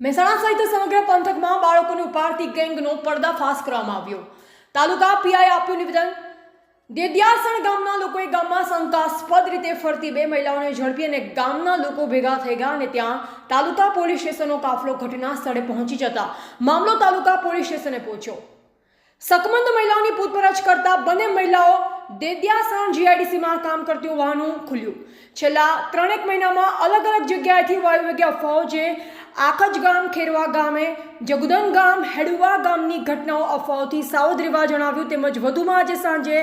મહેસાણા સહિત સમગ્ર પંથકમાં બાળકોને ઉપાડતી ગેંગનો પર્દાફાશ કરવામાં આવ્યો. તાલુકા પીઆઈ આપ્યું નિવેદન. દેદિયાસણ ગામના લોકોએ ગામમાં શંકાસ્પદ રીતે ફરતી બે મહિલાઓને ઝડપી અને ગામના લોકો ભેગા થઈ ગયા અને ત્યાં તાલુકા પોલીસ સ્ટેશનનો કાફલો ઘટના સ્થળે પહોંચી જતા મામલો તાલુકા પોલીસ સ્ટેશને પહોંચ્યો. સકમંદ મહિલાઓની પૂછપરછ કરતા બંને મહિલાઓ દેદિયાસણ જીઆઈડીસીમાં કામ કરતી હોવાનું ખુલ્યું. છેલ્લા ત્રણેક મહિનામાં અલગ અલગ જગ્યાએથી વાયુવેગી અફવાઓ જે આખજ ગામ ખેરવા ગામે, જગુદન ગામ, હેડુવા ગામની ઘટનાઓ અફવાઓથી સાવધ રહેવા જણાવ્યું તેમજ વધુમાં આજે સાંજે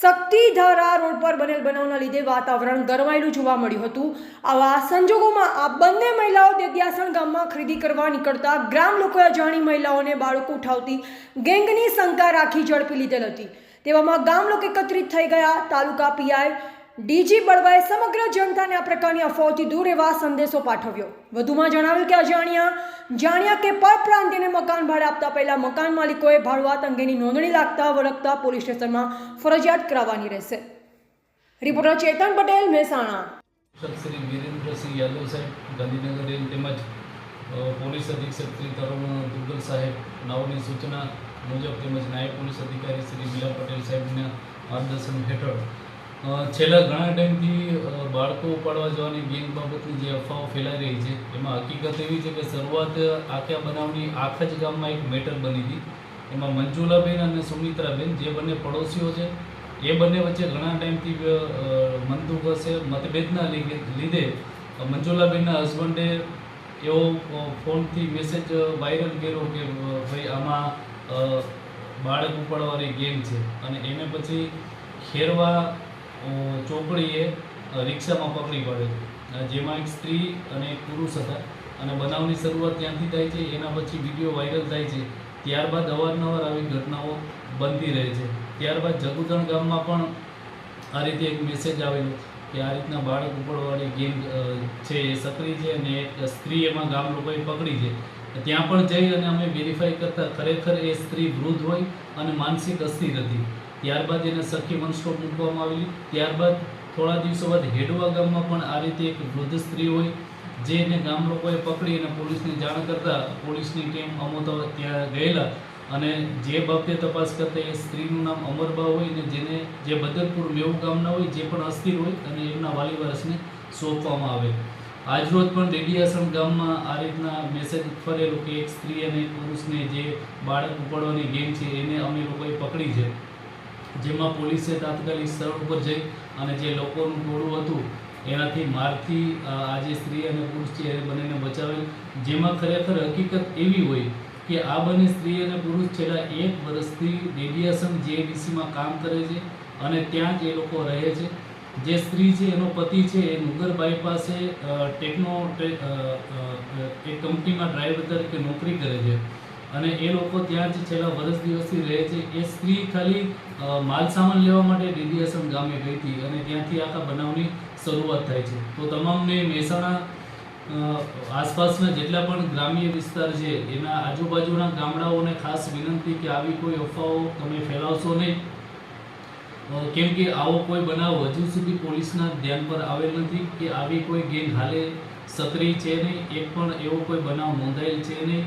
શક્તિધારા રોડ પર બનેલ બનાવના લીધે વાતાવરણ ગરમાયેલું જોવા મળ્યું હતું. આવા સંજોગોમાં આ બંને મહિલાઓ દેદ્યાસણ ગામમાં ખરીદી કરવા નીકળતા ગ્રામ લોકોએ અજાણી મહિલાઓને બાળકો ઉઠાવતી ગેંગની શંકા રાખી ઝડપી લીધેલ હતી. તેવામાં ગામ લોકો એકત્રિત થઈ ગયા. તાલુકા પીઆઈ ડીજી બળવાએ સમગ્ર જનતાને આ પ્રકારની અફવાઓથી દૂર રહેવા સંદેશો પાઠવ્યો. વધુમાં જણાવ્યું કે અજાણ્યા જાણ્યા કે પરપ્રાંતિને મકાન ભાડે આપતા પહેલા મકાન માલિકોએ ભાડવાત અંગેની નોંધણી લાગતા વળગતા પોલીસ સ્ટેશનમાં ફરજિયાત કરાવવાની રહેશે. રિપોર્ટર ચેતન પટેલ, મહેસાણા. શ્રી વિરેન્દ્રસિંહ યાદવ સાહેબ, ગાંધીનગર તેમજ પોલીસ અધિક્ષક શ્રી તરુણ દુર્ગલ સાહેબ નાઓની સૂચના મુજબ તેમજ નાયબ પોલીસ અધિકારી શ્રી બીલા પટેલ સાહેબના માર્ગદર્શન હેઠળ છેલ્લા ઘણા ટાઈમથી બાળકો ઉપાડવા જવાની ગેંગ બાબતની જે અફવાઓ ફેલાઈ રહી છે, એમાં હકીકત એવી છે કે શરૂઆત આખા બનાવની આખા જ ગામમાં એક મેટર બની હતી. એમાં મંજુલાબેન અને સુમિત્રાબેન, જે બંને પડોશીઓ છે, એ બંને વચ્ચે ઘણા ટાઈમથી હશે, મતભેદના લીધે મંજુલાબેનના હસબન્ડે એવો ફોનથી મેસેજ વાયરલ કર્યો કે ભાઈ, આમાં બાળક ઉપાડવાની ગેમ છે. અને એને પછી ખેરવા અ, રિક્ષામાં પકડી પાડે જેમાં એક સ્ત્રી અને એક પુરુષ હતા. અને બનાવની શરૂઆત ત્યાંથી થાય છે એના પછી વીડિયો વાયરલ થાય છે. ત્યારબાદ અવારનવાર આવી ઘટનાઓ બનતી રહે છે. ત્યારબાદ જગુદણ ગામમાં પણ આ રીતે એક મેસેજ આવેલો કે આ રીતના બાળક ઉપડવાળી ગેમ છે એ સક્રિય છે અને એક સ્ત્રી એમાં ગામ લોકોએ પકડી છે. ત્યાં પણ જઈ અને અમે વેરીફાઈ કરતાં ખરેખર એ સ્ત્રી વૃદ્ધ હોય અને માનસિક અસ્થિર હતી. ત્યારબાદ એને સખી વન મૂકવામાં આવેલી. ત્યારબાદ થોડા દિવસો બાદ હેડવા ગામમાં પણ આ રીતે એક વૃદ્ધ સ્ત્રી હોય જેને ગામ લોકોએ પકડી અને પોલીસને જાણ કરતા પોલીસની ટીમ અમોતો ત્યાં ગયેલા અને જે બાબતે તપાસ કરતા એ સ્ત્રીનું નામ અમરબા હોય ને જેને જે બદરપુર મેવું ગામના હોય, જે પણ અસ્થિર હોય અને એમના વાલી વારસને સોંપવામાં આવે. આજરોજ પણ ડેડિયાસણ ગામમાં આ રીતના મેસેજ ફરેલો કે એક સ્ત્રી અને પુરુષને જે બાળક ઉપાડવાની ગેમ છે એને અમે લોકોએ પકડી છે. જેમાં પોલીસે તાત્કાલિક સ્થળ ઉપર જઈ અને જે લોકોનું ટોળું હતું, એનાથી મારથી આજે સ્ત્રી અને પુરુષ છે એ બંનેને બચાવેલ. જેમાં ખરેખર હકીકત એવી હોય કે આ બંને સ્ત્રી અને પુરુષ છેલ્લા એક વર્ષથી ડેડિયાસન જેડીસીમાં કામ કરે છે અને ત્યાં જ એ લોકો રહે છે. જે સ્ત્રી છે, એનો પતિ છે, એ નુગરબાઈ પાસે ટેકનો એક કંપનીમાં ડ્રાઈવર તરીકે નોકરી કરે છે. અને એ લોકો ત્યાં જ છેલ્લા વર્ષ દિવસથી રહે છે. એ સ્ત્રી ખાલી માલ સામાન લેવા માટે ડેડિયાસન ગામે ગઈ હતી અને ત્યાંથી આખા બનાવની શરૂઆત થાય છે. તો તમામને મહેસાણા આસપાસના જેટલા પણ ગ્રામ્ય વિસ્તાર છે, એના આજુબાજુના ગામડાઓને ખાસ વિનંતી કે આવી કોઈ અફવાઓ તમે ફેલાવશો નહીં. કેમ કે આવો કોઈ બનાવ હજુ સુધી પોલીસના ધ્યાન પર આવેલ નથી કે આવી કોઈ ગેંગ હાલે સત્રી છે નહીં. એક પણ એવો કોઈ બનાવ નોંધાયેલ છે નહીં.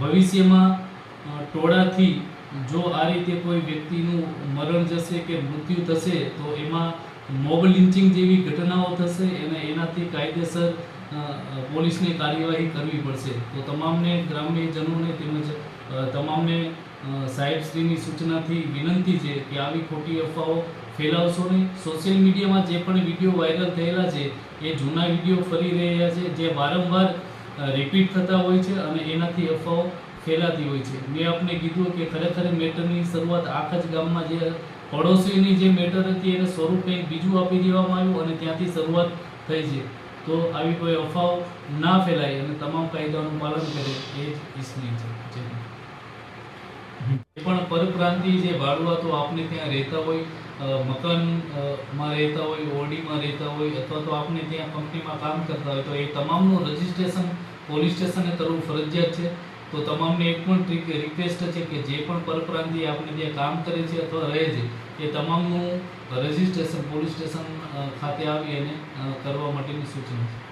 ભવિષ્યમાં ટોળાથી જો આ રીતે કોઈ વ્યક્તિનું મરણ જશે કે મૃત્યુ થશે, તો એમાં મોબ લિન્ચિંગ જેવી ઘટનાઓ થશે અને એનાથી કાયદેસર પોલીસની કાર્યવાહી કરવી પડશે. તો તમામને ગ્રામ્યજનોને તેમજ તમામને સાહેબશ્રીની સૂચનાથી વિનંતી છે કે આવી ખોટી અફવાઓ ફેલાવશો નહીં. સોશિયલ મીડિયામાં જે પણ વીડિયો વાયરલ થયેલા છે, એ જૂના વીડિયો ફરી રહ્યા છે, જે વારંવાર રિપીટ થતા હોય છે અને એનાથી અફવાઓ ફેલાતી હોય છે. મેં આપને કીધું કે ખરેખર મેટરની શરૂઆત આખા જ ગામમાં જે પડોશીની જે મેટર હતી એને સ્વરૂપ કંઈક બીજું આપી દેવામાં આવ્યું અને ત્યાંથી શરૂઆત થઈ છે. તો આવી કોઈ અફવાઓ ના ફેલાય અને તમામ કાયદાઓનું પાલન કરે એ જ ઈચ્છનીય છે. જય પણ પરપ્રાંતિ જે ભાડુઆતો આપને ત્યાં રહેતા હોય અ, મકાન અ, માં રહેતા હોય ઓરડીમાં રહેતા હોય અથવા તો આપને ત્યાં કંપનીમાં કામ કરતા હોય તો એ તમામનું રજિસ્ટ્રેશન પોલીસ સ્ટેશને કરવું ફરજિયાત છે. તો તમામને એક પણ રિક્વેસ્ટ છે કે જે પણ પરપ્રાંતિ આપણે ત્યાં કામ કરે છે અથવા રહે છે એ તમામનું રજિસ્ટ્રેશન પોલીસ સ્ટેશન ખાતે આવી અને કરવા માટેની સૂચના છે.